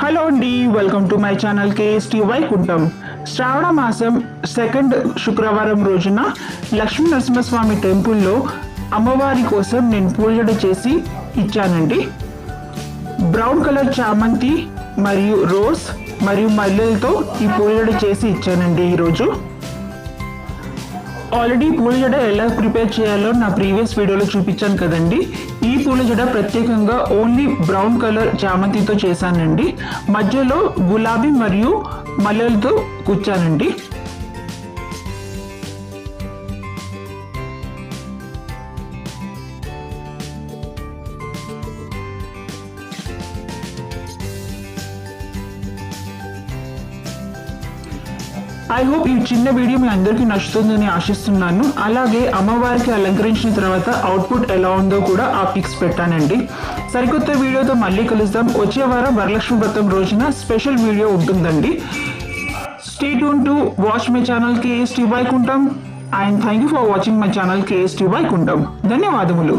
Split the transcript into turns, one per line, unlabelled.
Hello అండి welcome to my channel KST Vaikuntham శ్రావణ మాసం second శుక్రవారం రోజున లక్ష్మీ నరసింహస్వామి టెంపుల్లో అమ్మవారి కోసం నేను పూజలు చేసి ఇచ్చానండి. బ్రౌన్ కలర్ చామంతి మరియు రోజ్ మరియు మల్లెలతో ఈ పూజలు చేసి ఇచ్చానండి ఈరోజు. ఆల్రెడీ పూల జడ ఎలా ప్రిపేర్ చేయాలో నా ప్రీవియస్ వీడియోలో చూపించాను కదండి. ఈ పూల జడ ప్రత్యేకంగా ఓన్లీ బ్రౌన్ కలర్ చామంతితో చేశానండి. మధ్యలో గులాబీ మరియు మల్లెలతో కూర్చానండి. ఐ హోప్ ఈ చిన్న వీడియో మీ అందరికీ నచ్చుతుందని ఆశిస్తున్నాను. అలాగే అమ్మవారికి అలంకరించిన తర్వాత అవుట్పుట్ ఎలా ఉందో కూడా ఆ పిక్స్ పెట్టానండి. సరికొత్త వీడియోతో మళ్ళీ కలుద్దాం. వచ్చే వారం వరలక్ష్మి వ్రతం రోజున స్పెషల్ వీడియో ఉంటుందండి. Stay tune to watch my channel KST Vaikuntham and thank you for watching my channel KST Vaikuntham ధన్యవాదములు.